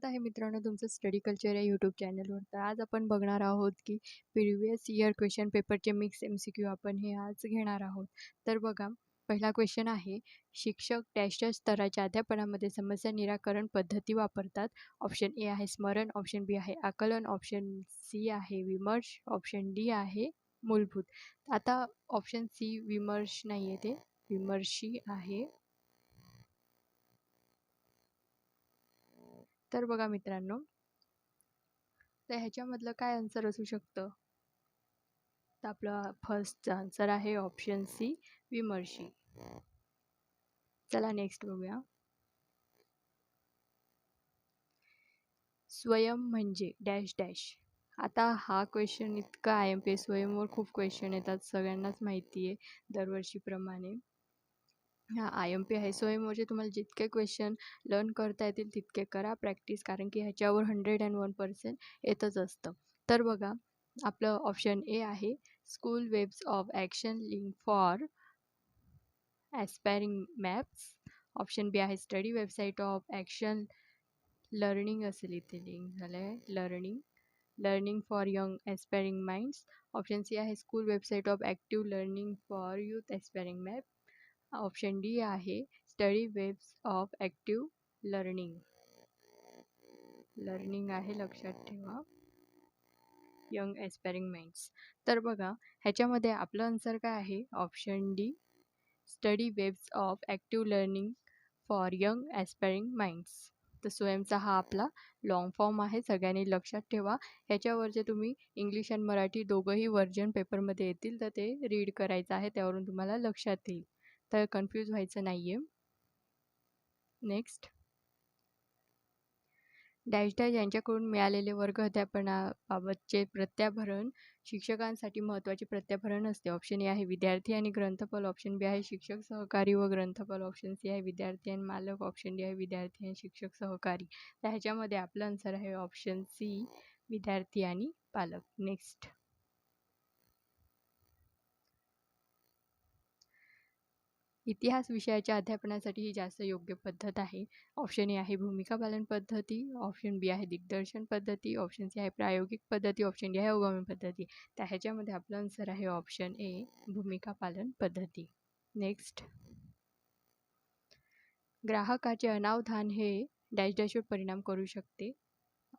स्वागत आहे मित्रांनो तुमचं स्टडी कल्चर या यूट्यूब चॅनलवर. तर आज आपण बघणार आहोत की प्रिव्हियस इयर क्वेश्चन पेपरचे मिक्स एम सी क्यू आपण हे आज घेणार आहोत. तर बघा पहिला क्वेश्चन आहे शिक्षक डॅशच्या स्तराच्या अध्यापनामध्ये समस्या निराकरण पद्धती वापरतात. ऑप्शन ए आहे स्मरण ऑप्शन बी आहे आकलन ऑप्शन सी आहे विमर्श ऑप्शन डी आहे मूलभूत. आता ऑप्शन सी विमर्श नाही आहे ते विमर्शी आहे तर बघा मित्रांनो तर ह्याच्यामधलं काय आन्सर असू शकतं? तर आपलं फर्स्टचा आन्सर आहे ऑप्शन सी विमर्शी. चला नेक्स्ट बघूया. स्वयं म्हणजे डॅश डॅश आता हा क्वेश्चन इतका आय एम पी स्वयंवर खूप क्वेश्चन येतात सगळ्यांनाच माहिती आहे दरवर्षीप्रमाणे. हा आय एम पी आहे. स्वयंवरचे म्हणजे तुम्हाला जितके क्वेश्चन लर्न करता येतील तितके करा प्रॅक्टिस कारण की ह्याच्यावर हंड्रेड अँड वन पर्सेंट येतच असतं. तर बघा आपलं ऑप्शन ए आहे. School webs of action link for aspiring maps option B आहे study website of action learning असेल इथे लिंक झालं आहे learning learning for young aspiring minds option C आहे school website of active learning for youth aspiring map option D आहे study webs of active learning. Learning आहे लक्षात ठेवा. Young aspiring तर बघा ह्याच्यामध्ये आपलं आन्सर काय आहे? Option D study webs of active learning for young aspiring minds तर स्वयंचा हा आपला लॉंग फॉर्म आहे सगळ्यांनी लक्षात ठेवा. ह्याच्यावरचे तुम्ही इंग्लिश आणि मराठी दोघंही व्हर्जन पेपरमध्ये येतील तर ते रीड करायचं आहे त्यावरून तुम्हाला लक्षात येईल. तर कन्फ्यूज व्हायचं नाही आहे नेक्स्ट डॅश डॅश यांच्याकडून मिळालेले वर्ग अध्यापनाबाबतचे प्रत्याभरण शिक्षकांसाठी महत्त्वाचे प्रत्याभरण असते. ऑप्शन ए आहे विद्यार्थी आणि ग्रंथपाल ऑप्शन बी आहे शिक्षक सहकारी व ग्रंथपाल ऑप्शन सी आहे विद्यार्थी आणि मालक. ऑप्शन डी आहे विद्यार्थी आणि शिक्षक सहकारी. तर ह्याच्यामध्ये आपलं आन्सर आहे ऑप्शन सी विद्यार्थी आणि पालक. नेक्स्ट इतिहास विषयाच्या अध्यापनासाठी ही जास्त योग्य पद्धत आहे. ऑप्शन ए आहे भूमिका पालन पद्धती ऑप्शन बी आहे दिग्दर्शन पद्धती ऑप्शन सी आहे प्रायोगिक पद्धती ऑप्शन डी आहे अवगमी पद्धती. तर ह्याच्यामध्ये आपलं आन्सर आहे ऑप्शन ए भूमिका पालन पद्धती. नेक्स्ट ग्राहकाचे अनावधान हे डॅश डॅशवर परिणाम करू शकते.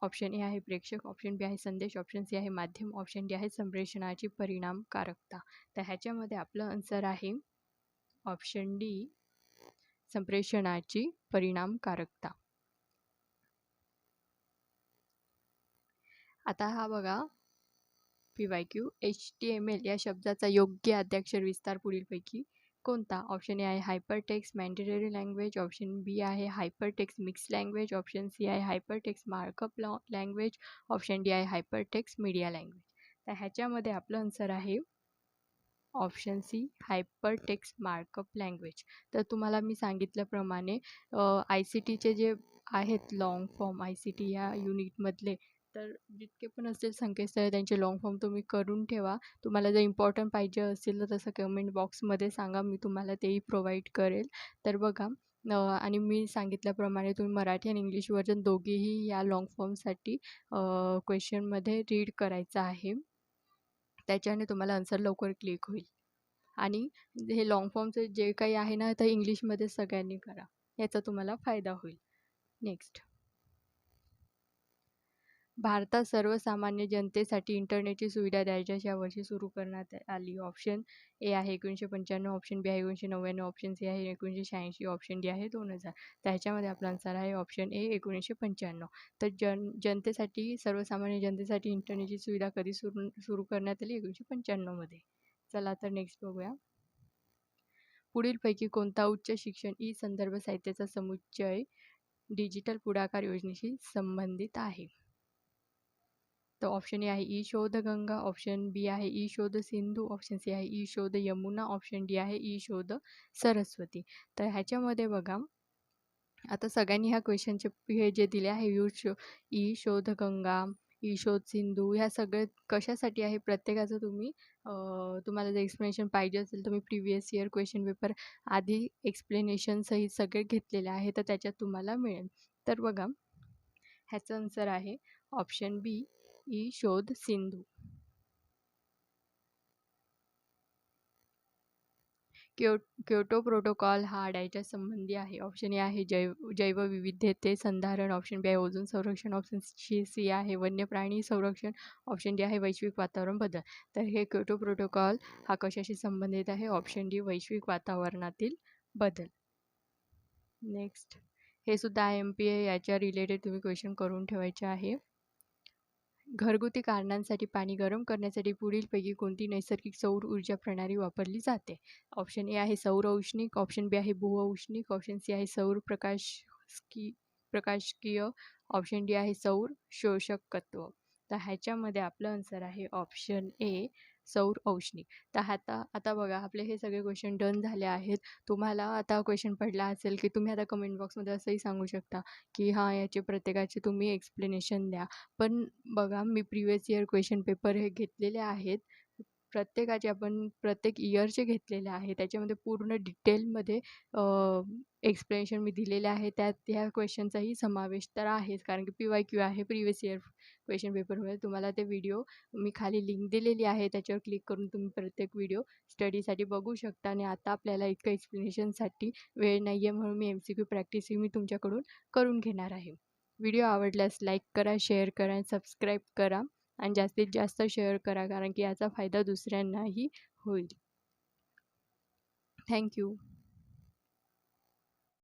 ऑप्शन ए आहे प्रेक्षक ऑप्शन बी आहे संदेश ऑप्शन सी आहे माध्यम ऑप्शन डी आहे संप्रेषणाची परिणामकारकता. तर ह्याच्यामध्ये आपलं आन्सर आहे ऑप्शन डी संप्रेषणाची परिणामकारकता. आता हा बघा. P Y Q H T M L या शब्दाचा योग्य अध्याक्षर विस्तार पुढीलपैकी कोणता? ऑप्शन ए आहे hypertext mandatory language option B आहे hypertext mix language option C आहे hypertext markup law language option D आहे हायपरटेक्स मीडिया लँग्वेज. तर ह्याच्यामध्ये आपलं आन्सर आहे option C hyper text markup language. तर तुम्हाला मी सांगितल्याप्रमाणे आय सी टीचे जे आहेत long form I C T या युनिटमधले तर जितके पण असतील संकेतस्थळ त्यांचे लाँग फॉर्म तुम्ही करून ठेवा. तुम्हाला जर इम्पॉर्टंट पाहिजे असेल तर तसं कमेंट बॉक्समध्ये सांगा मी तुम्हाला तेही प्रोव्हाइड करेल. तर बघा आणि मी सांगितल्याप्रमाणे तुम्ही मराठी आणि इंग्लिश व्हर्जन दोघेही या लाँग फॉर्मसाठी क्वेश्चनमध्ये रीड करायचं आहे. त्याच्याने तुम्हाला आन्सर लवकर क्लिक होईल. आणि हे लाँग फॉर्मचं जे काही आहे ना तर इंग्लिशमध्ये सगळ्यांनी करा. याचा तुम्हाला फायदा होईल. नेक्स्ट भारतात सर्वसामान्य जनतेसाठी इंटरनेटची सुविधा द्यायच्या यावर्षी सुरू करण्यात आली. ऑप्शन ए आहे एकोणीसशे पंच्याण्णव ऑप्शन बी आहे एकोणीसशे नव्याण्णव ऑप्शन सी आहे एकोणीसशे शहाऐंशी ऑप्शन डी आहे दोन हजार. तर ह्याच्यामध्ये आपला आन्सर आहे ऑप्शन ए एकोणीसशे पंच्याण्णव. तर जन जनतेसाठी सर्वसामान्य जनतेसाठी इंटरनेटची सुविधा कधी सुरू सुरू करण्यात आली? एकोणीसशे पंच्याण्णवमध्ये चला तर नेक्स्ट बघूया. पुढीलपैकी कोणता उच्च शिक्षण ई संदर्भ साहित्याचा समुच्चय डिजिटल पुढाकार योजनेशी संबंधित आहे? तर ऑप्शन ए आहे ई शोध गंगा ऑप्शन बी आहे ई शोध सिंधू ऑप्शन सी आहे ई शोध यमुना ऑप्शन डी आहे ई शोध सरस्वती. तर ह्याच्यामध्ये बघा आता सगळ्यांनी ह्या क्वेश्चनचे हे जे दिले आहे यू शो ई शोध गंगा ई शोध सिंधू ह्या सगळे कशासाठी आहे प्रत्येकाचं तुम्ही तुम्हाला जर एक्सप्लेनेशन पाहिजे असेल तुम्ही प्रिव्हियस इयर क्वेश्चन पेपर आधी एक्सप्लेनेशनसहित सगळे घेतलेले आहे तर त्याच्यात तुम्हाला मिळेल. तर बघा ह्याचं आन्सर आहे ऑप्शन बी ई शोध सिंधू. क्यो क्योटो प्रोटोकॉल हा अडायच्या संबंधी आहे. ऑप्शन ए आहे जैव जैवविविधते संधारण. ऑप्शन बी आहे ओझोन संरक्षण. ऑप्शन सी सी आहे वन्य प्राणी संरक्षण. ऑप्शन डी आहे वैश्विक वातावरण बदल. तर हे क्योटो प्रोटोकॉल हा कशाशी संबंधित आहे? ऑप्शन डी वैश्विक वातावरणातील बदल. नेक्स्ट. हे सुद्धा आय एम पी ए याच्या रिलेटेड तुम्ही क्वेश्चन करून ठेवायचे आहे. घरगुती कारणांसाठी पाणी गरम करण्यासाठी पुढीलपैकी कोणती नैसर्गिक सौर ऊर्जा प्रणाली वापरली जाते? ऑप्शन ए आहे सौर औष्णिक ऑप्शन बी आहे भूऔष्णिक ऑप्शन सी आहे सौर प्रकाश की प्रकाशकीय ऑप्शन डी आहे सौर शोषकत्व. तर ह्याच्यामध्ये आपलं आन्सर आहे ऑप्शन ए. सौर औष्णिक. तर आता आता बघा आपले हे सगळे क्वेश्चन डन झाले आहेत. तुम्हाला आता क्वेश्चन पडला असेल की तुम्ही आता कमेंट बॉक्समध्ये असंही सांगू शकता की हां याचे प्रत्येकाचे तुम्ही एक्सप्लेनेशन द्या. पण बघा मी प्रिवियस इयर क्वेश्चन पेपर हे घेतलेले आहेत. प्रत्येकाचे आपण प्रत्येक इयरचे घेतलेले आहे त्याच्यामध्ये पूर्ण डिटेलमध्ये एक्सप्लेनेशन मी दिलेले आहे. त्यात ह्या क्वेश्चनचाही समावेश तर आहेच कारण की पी वाय क्यू आहे प्रिवियस इयर क्वेश्चन पेपरमध्ये तुम्हाला ते व्हिडिओ मी खाली लिंक दिलेली आहे त्याच्यावर क्लिक करून तुम्ही प्रत्येक व्हिडिओ स्टडीसाठी बघू शकता. आणि आता आपल्याला इतकं एक्सप्लेनेशनसाठी वेळ नाही आहे म्हणून मी एम सी क्यू प्रॅक्टिसही मी तुमच्याकडून करून घेणार आहे. व्हिडिओ आवडल्यास लाईक करा शेअर करा आणि सबस्क्राईब करा. आणि जास्तीत जास्त शेअर करा कारण की याचा फायदा दुसऱ्यांनाही होईल. थँक्यू